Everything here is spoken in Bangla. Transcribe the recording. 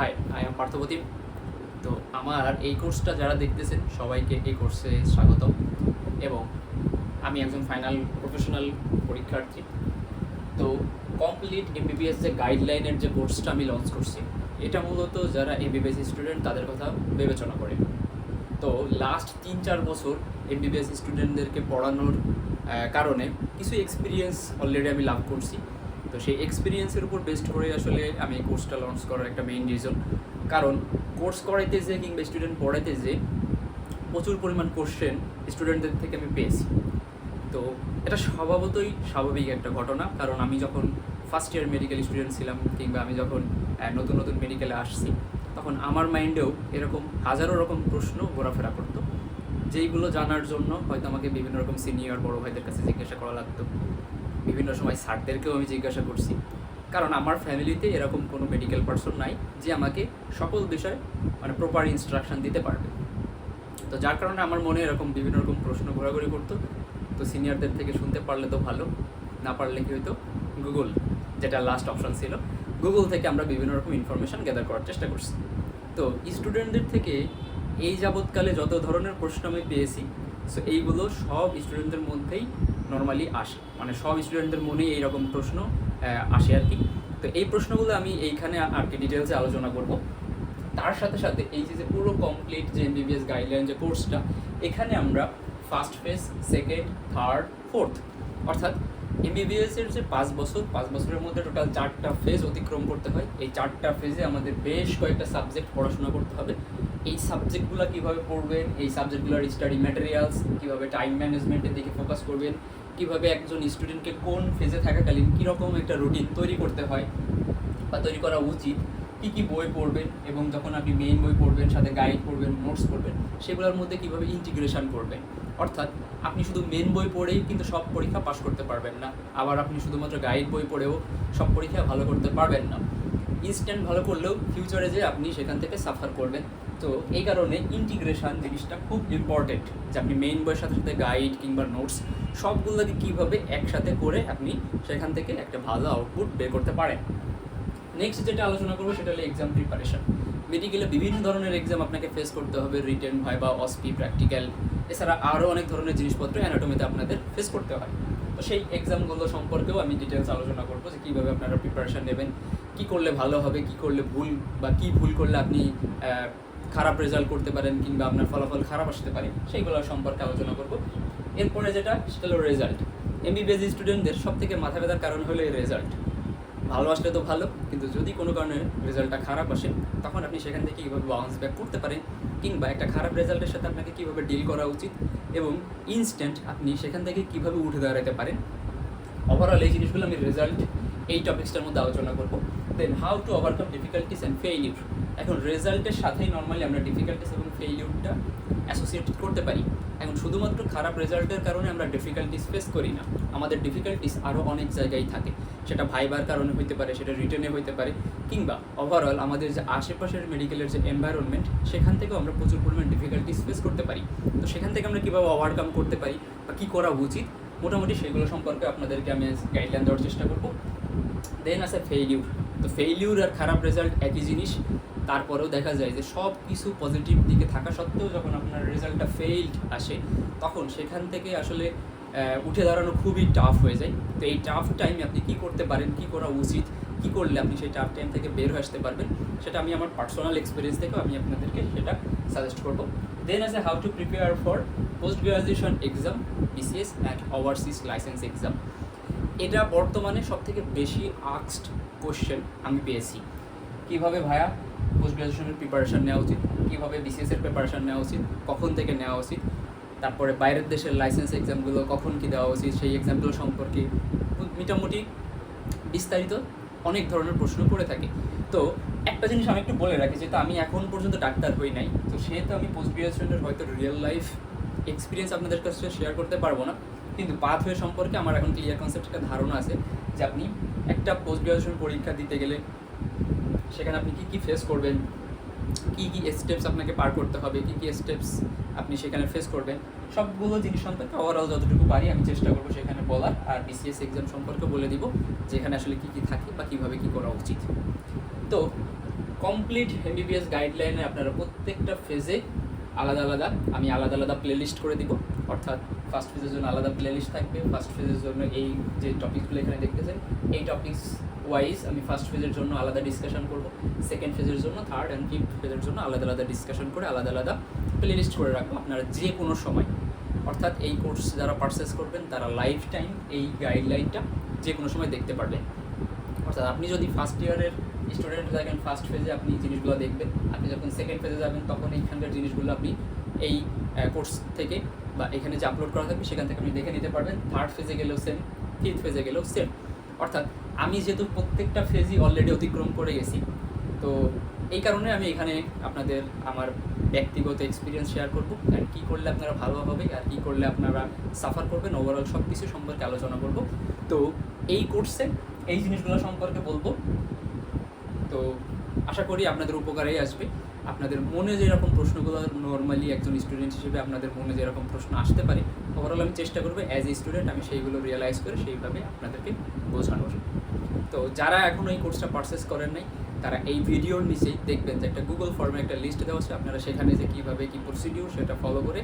হাই আই এম পার্থপ্রতিম তো আমার এই কোর্সটা যারা দেখতেছেন, সবাইকে এই কোর্সে স্বাগত এবং আমি একজন ফাইনাল প্রফেশনাল পরীক্ষার্থী। তো কমপ্লিট এমবিবিএস যে গাইডলাইনের যে কোর্সটা আমি লঞ্চ করছি, এটা মূলত যারা এমবিবিএস স্টুডেন্ট তাদের কথা বিবেচনা করে। তো লাস্ট তিন চার বছর এমবিবিএস স্টুডেন্টদেরকে পড়ানোর কারণে কিছু এক্সপিরিয়েন্স অলরেডি আমি লাভ করছি। তো সেই এক্সপিরিয়েন্সের উপর বেস্ট করে আসলে আমি এই কোর্সটা লঞ্চ করার একটা মেইন রিজন কারণ কোর্স করাইতে যে কিংবা স্টুডেন্ট পড়াইতে যে প্রচুর পরিমাণ কোশ্চেন স্টুডেন্টদের থেকে আমি পেয়েছি। তো এটা স্বভাবতই স্বাভাবিক একটা ঘটনা। কারণ আমি যখন ফার্স্ট ইয়ার মেডিকেল স্টুডেন্ট ছিলাম কিংবা আমি যখন নতুন নতুন মেডিকেলে আসছি, তখন আমার মাইন্ডেও এরকম হাজারো রকম প্রশ্ন ঘোরাফেরা করতো। যেইগুলো জানার জন্য হয়তো আমাকে বিভিন্ন রকম সিনিয়র বড় ভাইদের কাছে জিজ্ঞাসা করা লাগতো। বিভিন্ন সময় স্যারদেরকেও আমি জিজ্ঞাসা করছি। কারণ আমার ফ্যামিলিতে এরকম কোনো মেডিকেল পার্সন নাই যে আমাকে সকল বিষয়ে মানে প্রপার ইনস্ট্রাকশন দিতে পারবে। তো যার কারণে আমার মনে এরকম বিভিন্ন রকম প্রশ্ন ঘোরাঘুরি করতো। তো সিনিয়রদের থেকে শুনতে পারলে তো ভালো, না পারলে কি হয়তো গুগল যেটা লাস্ট অপশন ছিল। গুগল থেকে আমরা বিভিন্ন রকম ইনফরমেশন গ্যাদার করার চেষ্টা করছি। তো স্টুডেন্টদের থেকে এই যাবৎকালে যত ধরনের প্রশ্ন আমি পেয়েছি সো এইগুলো সব স্টুডেন্টদের মধ্যেই নর্মালি আসে। মানে সব স্টুডেন্টদের মনেই এইরকম প্রশ্ন আসে আর কি। তো এই প্রশ্নগুলো আমি এইখানে আর কি ডিটেলসে আলোচনা করব। তার সাথে সাথে এই যে যে পুরো কমপ্লিট যে এমবিবিএস গাইডলাইন যে কোর্সটা এখানে আমরা first phase second third fourth অর্থাৎ এমবিবিএস এর যে পাঁচ বছর, পাঁচ বছরের মধ্যে টোটাল চারটা ফেজ অতিক্রম করতে হয়। এই চারটা ফেজে আমাদের বেশ কয়েকটা সাবজেক্ট পড়াশোনা করতে হবে। এই সাবজেক্টগুলো কীভাবে পড়বেন, এই সাবজেক্টগুলোর স্টাডি ম্যাটেরিয়ালস কীভাবে টাইম ম্যানেজমেন্টের দিকে ফোকাস করবেন, কীভাবে একজন স্টুডেন্টকে কোন ফেজে থাকাকালীন কীরকম একটা রুটিন তৈরি করতে হয় বা তৈরি করা উচিত কী কী বই পড়বেন এবং যখন আপনি মেইন বই পড়বেন, সাথে গাইড পড়বেন নোটস পড়বেন, সেগুলোর মধ্যে কীভাবে ইন্টিগ্রেশন করবেন? অর্থাৎ আপনি শুধু মেন বই পড়েই কিন্তু সব পরীক্ষা পাশ করতে পারবেন না। আবার আপনি শুধুমাত্র গাইড বই পড়েও সব পরীক্ষা ভালো করতে পারবেন না। ইনস্ট্যান্ট ভালো করলেও ফিউচারে যে আপনি সেখান থেকে সাফার করবেন। তো এই কারণে ইন্টিগ্রেশন জিনিসটা খুব ইম্পর্টেন্ট যে আপনি মেইন বইয়ের সাথে সাথে গাইড কিংবা নোটস সবগুলোকে কীভাবে একসাথে করে আপনি সেখান থেকে একটা ভালো আউটপুট বের করতে পারেন। নেক্সট যেটা আলোচনা করব সেটা হলো এক্সাম প্রিপারেশন মেডিকেলে বিভিন্ন ধরনের এক্সাম আপনাকে ফেস করতে হবে রিটেন হয় বা অসপি প্র্যাকটিক্যাল এছাড়া আরও অনেক ধরনের জিনিসপত্র অ্যানাটমিতে আপনাদের ফেস করতে হয়। তো সেই এক্সামগুলো সম্পর্কেও আমি ডিটেলস আলোচনা করব যে কীভাবে আপনারা প্রিপারেশান নেবেন, কী করলে ভালো হবে, কী করলে ভুল বা কী ভুল করলে আপনি খারাপ রেজাল্ট করতে পারেন কিংবা আপনার ফলাফল খারাপ আসতে পারে, সেইগুলো সম্পর্কে আলোচনা করব। এরপরে যেটা, সেটা হলো রেজাল্ট এমবিবিএস স্টুডেন্টদের সব থেকে মাথা ব্যথার কারণ হলো এই রেজাল্ট ভালো আসলে তো ভালো, কিন্তু যদি কোনো কারণে রেজাল্টটা খারাপ আসে, তখন আপনি সেখান থেকে কীভাবে বাউন্স ব্যাক করতে পারেন? কিংবা একটা খারাপ রেজাল্টের সাথে আপনাকে কীভাবে ডিল করা উচিত? এবং ইনস্ট্যান্ট আপনি সেখান থেকে কীভাবে উঠে দাঁড়াতে পারেন? ওভারঅল এই জিনিসগুলো আমি রেজাল্ট এই টপিক্সটার মধ্যে আলোচনা করব। Then how to overcome difficulties and failure এখন রেজাল্টের সাথেই নর্মালি আমরা ডিফিকাল্টিস এবং ফেইলিউরটা অ্যাসোসিয়েট করতে পারি। এখন শুধুমাত্র খারাপ রেজাল্টের কারণে আমরা ডিফিকাল্টিস ফেস করি না। আমাদের ডিফিকাল্টিস আরও অনেক জায়গায় থাকে। সেটা ভাইবার কারণে হইতে পারে, সেটা রিটার্নে হইতে পারে, কিংবা ওভারঅল আমাদের যে আশেপাশের মেডিকেলের যে এনভায়রনমেন্ট সেখান থেকেও আমরা প্রচুর পরিমাণ ডিফিকাল্টিস ফেস করতে পারি। তো সেখান থেকে আমরা কীভাবে ওভারকাম করতে পারি বা কী করা উচিত, মোটামুটি সেগুলো সম্পর্কে আপনাদেরকে আমি গাইডলাইন দেওয়ার চেষ্টা করব। দেন আছে ফেইলিউর তো ফেইলিউর আর খারাপ রেজাল্ট একই জিনিস। তারপরেও দেখা যায় যে সব কিছু পজিটিভ দিকে থাকা সত্ত্বেও যখন আপনার রেজাল্টটা ফেইল্ড আসে, তখন সেখান থেকে আসলে উঠে দাঁড়ানো খুবই টাফ হয়ে যায়। তো এই টাফ টাইমে আপনি কী করতে পারেন, কী করা উচিত, কী করলে আপনি সেই টাফ টাইম থেকে বের হয়ে আসতে পারবেন, সেটা আমি আমার পার্সোনাল এক্সপিরিয়েন্স থেকেও আমি আপনাদেরকে সেটা সাজেস্ট করব। দেন আছে how to prepare for post graduation exam BCS and overseas licence exam এটা বর্তমানে সব থেকে বেশি আক্সড কোশ্চেন আমি পেয়েছি। কীভাবে ভাইয়া? পোস্ট গ্রাজুয়েশনের প্রিপারেশান নেওয়া উচিত? কীভাবে বিসিএস এর প্রিপারেশান নেওয়া উচিত? কখন থেকে নেওয়া উচিত? তারপরে বাইরের দেশের লাইসেন্স এক্সামগুলো কখন কী দেওয়া উচিত? সেই এক্সামগুলো সম্পর্কে মোটামুটি বিস্তারিত অনেক ধরনের প্রশ্ন করে থাকে। তো একটা জিনিস আমি একটু বলে রাখি, যেহেতু আমি এখন পর্যন্ত ডাক্তার হই নাই, তো সেহেতু আমি পোস্ট গ্রাজুয়েশনের হয়তো রিয়েল লাইফ এক্সপিরিয়েন্স আপনাদের কাছে শেয়ার করতে পারব না। কিন্তু পাথওয়ে সম্পর্কে আমার এখন ক্লিয়ার কনসেপ্ট একটা ধারণা আছে যে আপনি একটা পোস্ট গ্রাজুয়েশন পরীক্ষা দিতে গেলে সেখানে আপনি কী কী ফেস করবেন? কী কী স্টেপস আপনাকে পার করতে হবে? কী কী স্টেপস আপনি সেখানে ফেস করবেন? সবগুলো জিনিস সম্পর্কে ওভারঅল যতটুকু পারি আমি চেষ্টা করব সেখানে বলার। আর বিসিএস এক্সাম সম্পর্কে বলে দিব যেখানে আসলে কী কী থাকে বা কীভাবে কী করা উচিত। তো কমপ্লিট এমবিবিএস গাইডলাইনে আপনারা প্রত্যেকটা ফেজে আলাদা আলাদা, আমি আলাদা আলাদা প্লেলিস্ট করে দিব। অর্থাৎ ফার্স্ট ফেজের জন্য আলাদা প্লেলিস্ট থাকবে। ফার্স্ট ফেজের জন্য এই যে টপিকগুলো এখানে দেখতেছেন, এই টপিকস ওয়াইজ আমি ফার্স্ট ফেজের জন্য আলাদা ডিসকাশন করব সেকেন্ড ফেজের জন্য থার্ড অ্যান্ড ফিফথ ফেজের জন্য আলাদা আলাদা ডিসকাশন করে আলাদা আলাদা প্লেলিস্ট করে রাখব আপনারা যে কোনো সময়। অর্থাৎ এই কোর্স যারা পারচেস করবেন, তারা লাইফ টাইম এই গাইডলাইনটা যে কোনো সময় দেখতে পারবেন। অর্থাৎ আপনি যদি ফার্স্ট ইয়ারের স্টুডেন্ট থাকেন ফার্স্ট ফেজে আপনি জিনিসগুলো দেখবেন। আপনি যখন সেকেন্ড ফেজে যাবেন, তখন এইখানকার জিনিসগুলো আপনি এই কোর্স থেকে বা এখানে যে আপলোড করা থাকবে, সেখান থেকে আপনি দেখে নিতে পারবেন। থার্ড ফেজে গেলেও সেম ফিফথ ফেজে গেলেও সেম অর্থাৎ আমি যেহেতু প্রত্যেকটা ফেজই অলরেডি অতিক্রম করে গেছি, তো এই কারণে আমি এখানে আপনাদের আমার ব্যক্তিগত এক্সপিরিয়েন্স শেয়ার করব। অ্যান্ড কী করলে আপনারা ভালো হবে, আর কী করলে আপনারা সাফার করবেন ওভারঅল সব কিছু সম্পর্কে আলোচনা করব। তো এই কোর্সে এই জিনিসগুলো সম্পর্কে বলব। তো আশা করি আপনাদের উপকারেই আসবে। আপনাদের মনে যেরকম প্রশ্নগুলো নর্মালি একজন স্টুডেন্ট হিসেবে আপনাদের মনে যেরকম প্রশ্ন আসতে পারে ওভারঅল আমি চেষ্টা করব অ্যাজ এ স্টুডেন্ট আমি সেইগুলো রিয়েলাইজ করে সেইভাবে আপনাদেরকে বোঝানোর। তো যারা এখনও এই কোর্সটা পারচেস করেন নাই, তারা এই ভিডিওর নিচেই দেখবেন যে একটা গুগল ফর্মে একটা লিস্ট দেওয়া আছে, আপনারা সেখানে যে কীভাবে কী প্রসিডিউর সেটা ফলো করে